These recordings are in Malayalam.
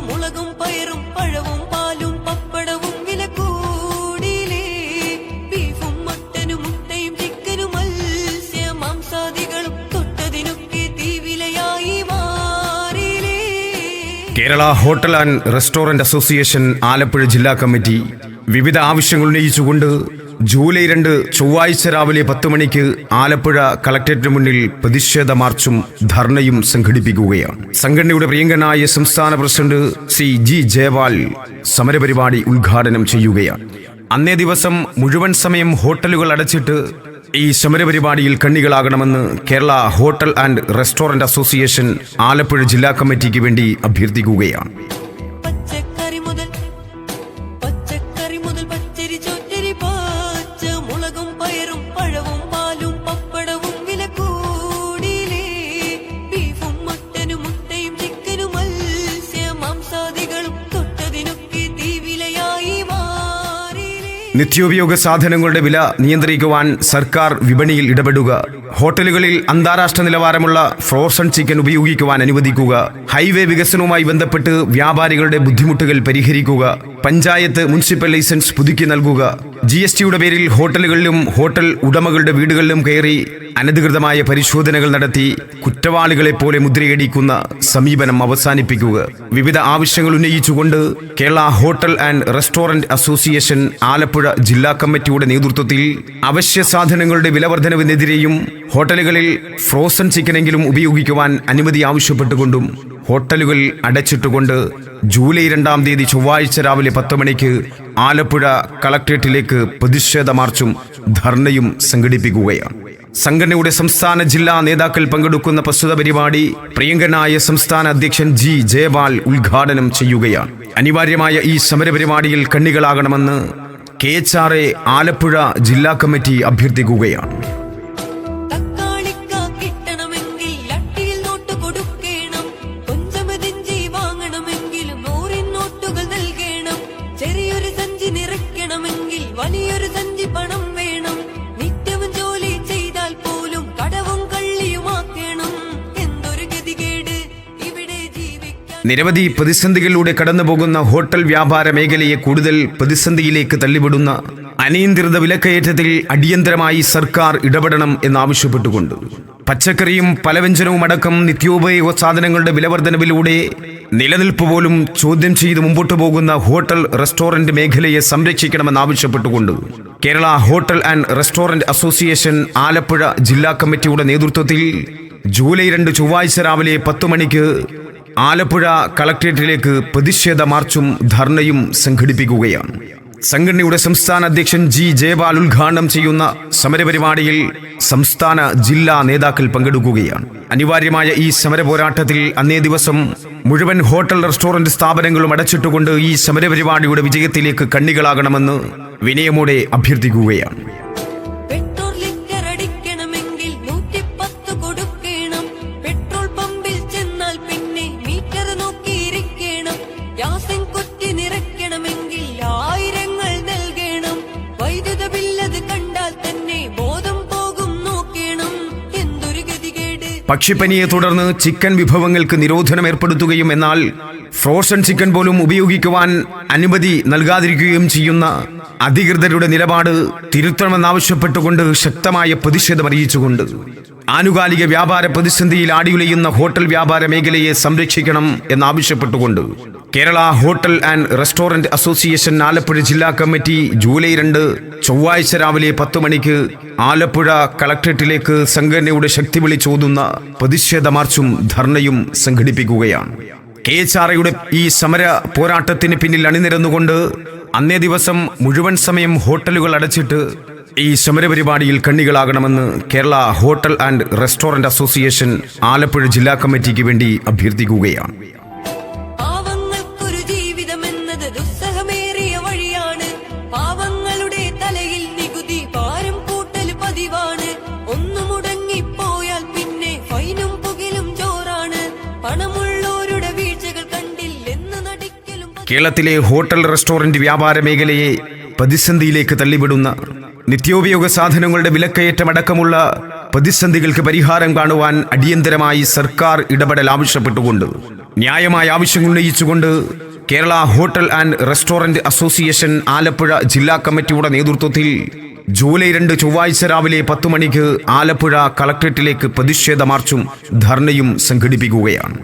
മുളകും പയറും പഴവും പാലും മുട്ടയും തൊട്ടതിനൊക്കെ Kerala hotel and restaurant association Alappuzha ജില്ലാ കമ്മിറ്റി വിവിധ ആവശ്യങ്ങൾ ഉന്നയിച്ചുകൊണ്ട് ജൂലൈ രണ്ട് ചൊവ്വാഴ്ച രാവിലെ പത്ത് മണിക്ക് ആലപ്പുഴ കളക്ടറേറ്റിന് മുന്നിൽ പ്രതിഷേധ മാർച്ചും ധർണയും സംഘടിപ്പിക്കുകയാണ്. സംഘടനയുടെ പ്രിയങ്കനായ സംസ്ഥാന പ്രസിഡന്റ് സി ജി ജയപാൽ സമരപരിപാടി ഉദ്ഘാടനം ചെയ്യുകയാണ്. അന്നേ ദിവസം മുഴുവൻ സമയം ഹോട്ടലുകൾ അടച്ചിട്ട് ഈ സമരപരിപാടിയിൽ കണ്ണികളാകണമെന്ന് Kerala hotel and restaurant association Alappuzha ജില്ലാ കമ്മിറ്റിക്ക് വേണ്ടി അഭ്യർത്ഥിക്കുകയാണ്. പച്ചക്കറി മുതൽ പച്ചക്കറി മുതൽ പച്ചരി ചോറ്റരി നിത്യോപയോഗ സാധനങ്ങളുടെ വില നിയന്ത്രിക്കുവാൻ സർക്കാർ വിപണിയിൽ ഇടപെടുക. ഹോട്ടലുകളിൽ അന്താരാഷ്ട്ര നിലവാരമുള്ള ഫ്രോസൺ ചിക്കൻ ഉപയോഗിക്കുവാൻ അനുവദിക്കുക. ഹൈവേ വികസനവുമായി ബന്ധപ്പെട്ട് വ്യാപാരികളുടെ ബുദ്ധിമുട്ടുകൾ പരിഹരിക്കുക. പഞ്ചായത്ത് മുനിസിപ്പൽ ലൈസൻസ് പുതുക്കി നൽകുക. ജി എസ് ടിയുടെ പേരിൽ ഹോട്ടലുകളിലും ഹോട്ടൽ ഉടമകളുടെ വീടുകളിലും കയറി അനധികൃതമായ പരിശോധനകൾ നടത്തി കുറ്റവാളികളെ പോലെ മുദ്രയടിക്കുന്ന സമീപനം അവസാനിപ്പിക്കുക. വിവിധ ആവശ്യങ്ങൾ ഉന്നയിച്ചുകൊണ്ട് Kerala hotel and restaurant association Alappuzha ജില്ലാ കമ്മിറ്റിയുടെ നേതൃത്വത്തിൽ അവശ്യ സാധനങ്ങളുടെ വിലവർധനവിനെതിരെയും ഹോട്ടലുകളിൽ ഫ്രോസൺ ചിക്കനെങ്കിലും ഉപയോഗിക്കുവാൻ അനുമതി ആവശ്യപ്പെട്ടുകൊണ്ടും ഹോട്ടലുകൾ അടച്ചിട്ടുകൊണ്ട് ജൂലൈ രണ്ടാം തീയതി ചൊവ്വാഴ്ച രാവിലെ പത്ത് മണിക്ക് ആലപ്പുഴ കളക്ട്രേറ്റിലേക്ക് പ്രതിഷേധ മാർച്ചും ധർണയും സംഘടിപ്പിക്കുകയാണ്. സംഘടനയുടെ സംസ്ഥാന ജില്ലാ നേതാക്കൾ പങ്കെടുക്കുന്ന പ്രസ്തുത പരിപാടി പ്രിയങ്കനായ സംസ്ഥാന അധ്യക്ഷൻ ജി ജയപാൽ ഉദ്ഘാടനം ചെയ്യുകയാണ്. അനിവാര്യമായ ഈ സമരപരിപാടിയിൽ കണ്ണികളാകണമെന്ന് K H R A Alappuzha ജില്ലാ കമ്മിറ്റി അഭ്യർത്ഥിക്കുകയാണ്. നിരവധി പ്രതിസന്ധികളിലൂടെ കടന്നുപോകുന്ന ഹോട്ടൽ വ്യാപാര മേഖലയെ കൂടുതൽ പ്രതിസന്ധിയിലേക്ക് തള്ളിവിടുന്ന അനിയന്ത്രിത വിലക്കയറ്റത്തിൽ അടിയന്തരമായി സർക്കാർ ഇടപെടണം എന്നാവശ്യപ്പെട്ടുകൊണ്ട് പച്ചക്കറിയും പലവ്യഞ്ജനവും അടക്കം നിത്യോപയോഗ സാധനങ്ങളുടെ വിലവർദ്ധനവിലൂടെ നിലനിൽപ്പ് പോലും ചോദ്യം ചെയ്ത് മുമ്പോട്ട് പോകുന്ന ഹോട്ടൽ റെസ്റ്റോറന്റ് മേഖലയെ സംരക്ഷിക്കണമെന്നാവശ്യപ്പെട്ടുകൊണ്ട് Kerala hotel and restaurant association Alappuzha ജില്ലാ കമ്മിറ്റിയുടെ നേതൃത്വത്തിൽ ജൂലൈ രണ്ട് ചൊവ്വാഴ്ച രാവിലെ പത്ത് മണിക്ക് ആലപ്പുഴ കളക്ട്രേറ്റിലേക്ക് പ്രതിഷേധ മാർച്ചും ധർണയും സംഘടിപ്പിക്കുകയാണ്. സംഘടനയുടെ സംസ്ഥാന അധ്യക്ഷൻ ജി ജയപാൽ ഉദ്ഘാടനം ചെയ്യുന്ന സമരപരിപാടിയിൽ സംസ്ഥാന ജില്ലാ നേതാക്കൾ പങ്കെടുക്കുകയാണ്. അനിവാര്യമായ ഈ സമര പോരാട്ടത്തിൽ അന്നേ ദിവസം മുഴുവൻ ഹോട്ടൽ റെസ്റ്റോറന്റ് സ്ഥാപനങ്ങളും അടച്ചിട്ടുകൊണ്ട് ഈ സമരപരിപാടിയുടെ വിജയത്തിലേക്ക് കണ്ണികളാകണമെന്ന് വിനയമോടെ അഭ്യർത്ഥിക്കുകയാണ്. പക്ഷിപ്പനിയെ തുടർന്ന് ചിക്കൻ വിഭവങ്ങൾക്ക് നിരോധനം ഏർപ്പെടുത്തുകയും എന്നാൽ ഫ്രോസൺ ചിക്കൻ പോലും ഉപയോഗിക്കുവാൻ അനുമതി നൽകാതിരിക്കുകയും ചെയ്യുന്ന അധികൃതരുടെ നിലപാട് തിരുത്തണമെന്നാവശ്യപ്പെട്ടുകൊണ്ട് ശക്തമായ പ്രതിഷേധം അറിയിച്ചുകൊണ്ട് ആനുകാലിക വ്യാപാര പ്രതിസന്ധിയിൽ ആടിയുലയുന്ന ഹോട്ടൽ വ്യാപാര മേഖലയെ സംരക്ഷിക്കണം എന്നാവശ്യപ്പെട്ടുകൊണ്ട് Kerala hotel and restaurant association Alappuzha ജില്ലാ കമ്മിറ്റി ജൂലൈ രണ്ട് ചൊവ്വാഴ്ച രാവിലെ പത്ത് മണിക്ക് ആലപ്പുഴ കളക്ട്രേറ്റിലേക്ക് സംഘടനയുടെ ശക്തി വിളിച്ചോതുന്ന പ്രതിഷേധ മാർച്ചും ധർണയും സംഘടിപ്പിക്കുകയാണ്. കെ എച്ച് ആർ ഈ സമര പോരാട്ടത്തിന് പിന്നിൽ അണിനിരന്നുകൊണ്ട് അന്നേ ദിവസം മുഴുവൻ സമയം ഹോട്ടലുകൾ അടച്ചിട്ട് ഈ സമരപരിപാടിയിൽ കണ്ണികളാകണമെന്ന് Kerala hotel and restaurant association Alappuzha ജില്ലാ കമ്മിറ്റിക്ക് വേണ്ടി അഭ്യർത്ഥിക്കുകയാണ്. കേരളത്തിലെ ഹോട്ടൽ റെസ്റ്റോറന്റ് വ്യാപാര മേഖലയെ പ്രതിസന്ധിയിലേക്ക് തള്ളിവിടുന്ന നിത്യോപയോഗ സാധനങ്ങളുടെ വിലക്കയറ്റമടക്കമുള്ള പ്രതിസന്ധികൾക്ക് പരിഹാരം കാണുവാൻ അടിയന്തരമായി സർക്കാർ ഇടപെടൽ ആവശ്യപ്പെട്ടുകൊണ്ട് ന്യായമായ ആവശ്യങ്ങൾ ഉന്നയിച്ചുകൊണ്ട് Kerala hotel and restaurant association Alappuzha ജില്ലാ കമ്മിറ്റിയുടെ നേതൃത്വത്തിൽ ജൂലൈ രണ്ട് ചൊവ്വാഴ്ച രാവിലെ പത്ത് മണിക്ക് ആലപ്പുഴ കളക്ട്രേറ്റിലേക്ക് പ്രതിഷേധ മാർച്ചും ധർണയും സംഘടിപ്പിക്കുകയാണ്.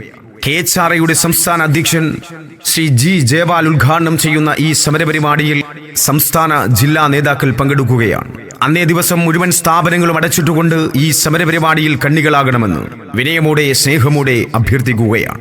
കെ എച്ച് ആർ ഐയുടെ സംസ്ഥാന അധ്യക്ഷൻ ശ്രീ ജി ജയപാൽ ഉദ്ഘാടനം ചെയ്യുന്ന ഈ സമരപരിപാടിയിൽ സംസ്ഥാന ജില്ലാ നേതാക്കൾ പങ്കെടുക്കുകയാണ്. അന്നേ ദിവസം മുഴുവൻ സ്ഥാപനങ്ങളും അടച്ചിട്ടുകൊണ്ട് ഈ സമരപരിപാടിയിൽ കണ്ണികളാകണമെന്ന് വിനയമോടെ സ്നേഹമോടെ അഭ്യർത്ഥിക്കുകയാണ്.